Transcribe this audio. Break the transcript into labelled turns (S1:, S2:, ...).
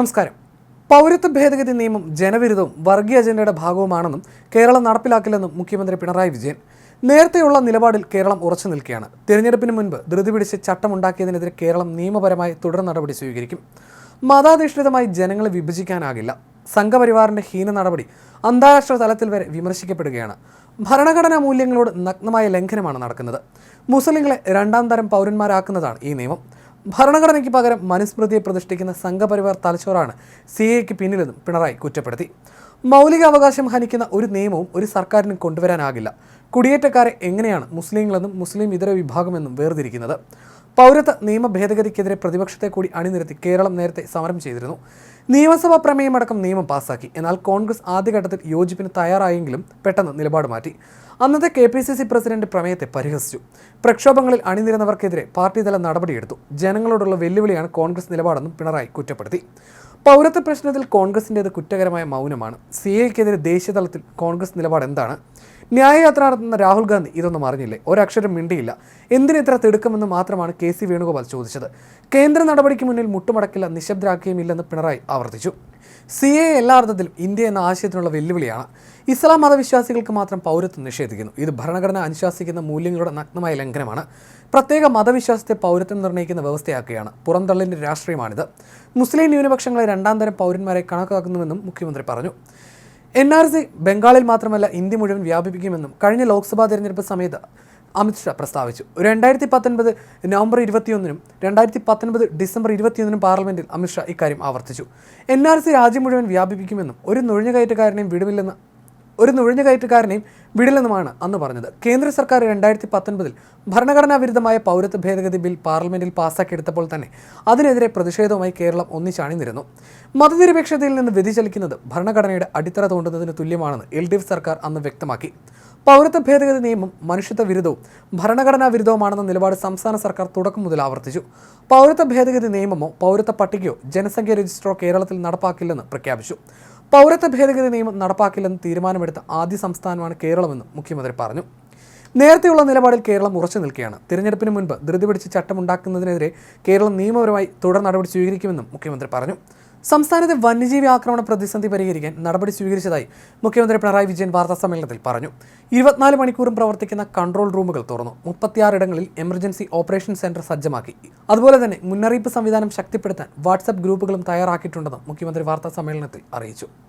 S1: നമസ്കാരം. പൗരത്വ ഭേദഗതി നിയമം ജനവിരുദ്ധവും വർഗീയ അജണ്ടയുടെ ഭാഗവുമാണെന്നും കേരളം നടപ്പിലാക്കില്ലെന്നും മുഖ്യമന്ത്രി പിണറായി വിജയൻ. നേരത്തെയുള്ള നിലപാടിൽ കേരളം ഉറച്ചു നിൽക്കുകയാണ്. തിരഞ്ഞെടുപ്പിന് മുൻപ് ധൃതി പിടിച്ച് ചട്ടമുണ്ടാക്കിയതിനെതിരെ കേരളം നിയമപരമായി തുടർ നടപടി സ്വീകരിക്കും. മതാധിഷ്ഠിതമായി ജനങ്ങളെ വിഭജിക്കാനാകില്ല. സംഘപരിവാറിന്റെ ഹീന നടപടി അന്താരാഷ്ട്ര തലത്തിൽ വരെ വിമർശിക്കപ്പെടുകയാണ്. ഭരണഘടനാ മൂല്യങ്ങളോട് നഗ്നമായ ലംഘനമാണ് നടക്കുന്നത്. മുസ്ലിങ്ങളെ രണ്ടാം തരം പൗരന്മാരാക്കുന്നതാണ് ഈ നിയമം. ഭരണഘടനയ്ക്ക് പകരം മനുസ്മൃതിയെ പ്രതിഷ്ഠിക്കുന്ന സംഘപരിവാർ തലച്ചോറാണ് സി എക്ക് പിന്നിലെന്നും പിണറായി കുറ്റപ്പെടുത്തി. മൗലിക അവകാശം ഹനിക്കുന്ന ഒരു നിയമവും ഒരു സർക്കാരിനും കൊണ്ടുവരാനാകില്ല. കുടിയേറ്റക്കാരെ എങ്ങനെയാണ് മുസ്ലിങ്ങളെന്നും മുസ്ലിം ഇതര വിഭാഗമെന്നും വേർതിരിക്കുന്നത്? പൗരത്വ നിയമ ഭേദഗതിക്കെതിരെ പ്രതിപക്ഷത്തെ കൂടി അണിനിരത്തി കേരളം നേരത്തെ സമരം ചെയ്തിരുന്നു. നിയമസഭാ പ്രമേയമടക്കം നിയമം പാസാക്കി. എന്നാൽ കോൺഗ്രസ് ആദ്യഘട്ടത്തിൽ യോജിപ്പിന് തയ്യാറായെങ്കിലും പെട്ടെന്ന് നിലപാട് മാറ്റി. അന്നത്തെ K P C C president പ്രമേയത്തെ പരിഹസിച്ചു. പ്രക്ഷോഭങ്ങളിൽ അണിനിരുന്നവർക്കെതിരെ പാർട്ടി തല നടപടിയെടുത്തു. ജനങ്ങളോടുള്ള വെല്ലുവിളിയാണ് കോൺഗ്രസ് നിലപാടെന്നും പിണറായി കുറ്റപ്പെടുത്തി. പൗരത്വ പ്രശ്നത്തിൽ കോൺഗ്രസിന്റേത് കുറ്റകരമായ മൗനമാണ്. സി എക്കെതിരെ ദേശീയതലത്തിൽ കോൺഗ്രസ് നിലപാട് എന്താണ്? ന്യായയാത്ര നടത്തുന്ന രാഹുൽ ഗാന്ധി ഇതൊന്നും അറിഞ്ഞില്ലേ? ഒരക്ഷരം മിണ്ടിയില്ല. എന്തിനെത്ര തിടുക്കമെന്ന് മാത്രമാണ് കെ സി വേണുഗോപാൽ ചോദിച്ചത്. കേന്ദ്ര നടപടിക്ക് മുന്നിൽ മുട്ടുമടക്കില്ല നിശബ്ദരാക്കുകയുമില്ലെന്ന് പിണറായി ആവർത്തിച്ചു. സി എ എല്ലാ അർത്ഥത്തിലും ഇന്ത്യ എന്ന ആശയത്തിനുള്ള വെല്ലുവിളിയാണ്. ഇസ്ലാം മതവിശ്വാസികൾക്ക് മാത്രം പൗരത്വം നിഷേധിക്കുന്നു. ഇത് ഭരണഘടന അനുശാസിക്കുന്ന മൂല്യങ്ങളുടെ നഗ്നമായ ലംഘനമാണ്. പ്രത്യേക മതവിശ്വാസത്തെ പൗരത്വം നിർണയിക്കുന്ന വ്യവസ്ഥയാക്കുകയാണ്. പുറന്തള്ളിന്റെ രാഷ്ട്രീയമാണിത്. മുസ്ലിം ന്യൂനപക്ഷങ്ങളെ രണ്ടാം തരം പൗരന്മാരെ കണക്കാക്കുന്നുവെന്നും മുഖ്യമന്ത്രി പറഞ്ഞു. എൻ ആർ സി ബംഗാളിൽ മാത്രമല്ല ഇന്ത്യ മുഴുവൻ വ്യാപിപ്പിക്കുമെന്നും കഴിഞ്ഞ ലോക്സഭാ തെരഞ്ഞെടുപ്പ് സമയത്ത് അമിത്ഷാ പ്രസ്താവിച്ചു. രണ്ടായിരത്തി പത്തൊൻപത് നവംബർ ഇരുപത്തിയൊന്നിനും രണ്ടായിരത്തി പത്തൊൻപത് ഡിസംബർ ഇരുപത്തിയൊന്നിനും പാർലമെന്റിൽ അമിത്ഷാ ഇക്കാര്യം ആവർത്തിച്ചു. എൻ ആർ സി രാജ്യം മുഴുവൻ വ്യാപിപ്പിക്കുമെന്നും ഒരു നുഴഞ്ഞുകയറ്റക്കാരനെയും വിടുവില്ലെന്ന് ഒരു നുഴഞ്ഞുകയറ്റക്കാരനെയും വിടില്ലെന്നുമാണ് അന്ന് പറഞ്ഞത്. കേന്ദ്ര സർക്കാർ രണ്ടായിരത്തി പത്തൊൻപതിൽ ഭരണഘടനാ വിരുദ്ധമായ പൗരത്വ ഭേദഗതി ബിൽ പാർലമെന്റിൽ പാസ്സാക്കിയെടുത്തപ്പോൾ തന്നെ അതിനെതിരെ പ്രതിഷേധവുമായി കേരളം ഒന്നിച്ചണിനിരുന്നു മതനിരപേക്ഷതയിൽ നിന്ന് വ്യതിചലിക്കുന്നത് ഭരണഘടനയുടെ അടിത്തറ തോണ്ടുന്നതിന് തുല്യമാണെന്ന് എൽ സർക്കാർ അന്ന് വ്യക്തമാക്കി. പൗരത്വ ഭേദഗതി നിയമം മനുഷ്യത്വ വിരുദ്ധവും ഭരണഘടനാ വിരുദ്ധവുമാണെന്ന നിലപാട് സംസ്ഥാന സർക്കാർ തുടക്കം മുതൽ ആവർത്തിച്ചു. പൗരത്വ ഭേദഗതി നിയമമോ പൗരത്വ പട്ടികയോ ജനസംഖ്യ രജിസ്റ്ററോ കേരളത്തിൽ നടപ്പാക്കില്ലെന്ന് പ്രഖ്യാപിച്ചു. പൗരത്വ ഭേദഗതി നിയമം നടപ്പാക്കില്ലെന്ന് തീരുമാനമെടുത്ത ആദ്യ സംസ്ഥാനമാണ് കേരളമെന്നും മുഖ്യമന്ത്രി പറഞ്ഞു. നേരത്തെയുള്ള നിലപാടിൽ കേരളം ഉറച്ചു നിൽക്കുകയാണ്. തിരഞ്ഞെടുപ്പിന് മുൻപ് ധൃതി പിടിച്ച് ചട്ടമുണ്ടാക്കുന്നതിനെതിരെ കേരളം നിയമപരമായി തുടർ നടപടി സ്വീകരിക്കുമെന്നും മുഖ്യമന്ത്രി പറഞ്ഞു. സംസ്ഥാനത്തെ വന്യജീവി ആക്രമണ പ്രതിസന്ധി പരിഹരിക്കാൻ നടപടി സ്വീകരിച്ചതായി മുഖ്യമന്ത്രി പിണറായി വിജയൻ വാർത്താ സമ്മേളനത്തിൽ പറഞ്ഞു. ഇരുപത്തിനാല് മണിക്കൂറും പ്രവർത്തിക്കുന്ന കൺട്രോൾ റൂമുകൾ തുറന്നു. മുപ്പത്തിയാറിടങ്ങളിൽ എമർജൻസി ഓപ്പറേഷൻ സെന്റർ സജ്ജമാക്കി. അതുപോലെ തന്നെ മുന്നറിയിപ്പ് സംവിധാനം ശക്തിപ്പെടുത്താൻ വാട്സപ്പ് ഗ്രൂപ്പുകളും തയ്യാറാക്കിയിട്ടുണ്ടെന്നും മുഖ്യമന്ത്രി വാർത്താ സമ്മേളനത്തിൽ അറിയിച്ചു.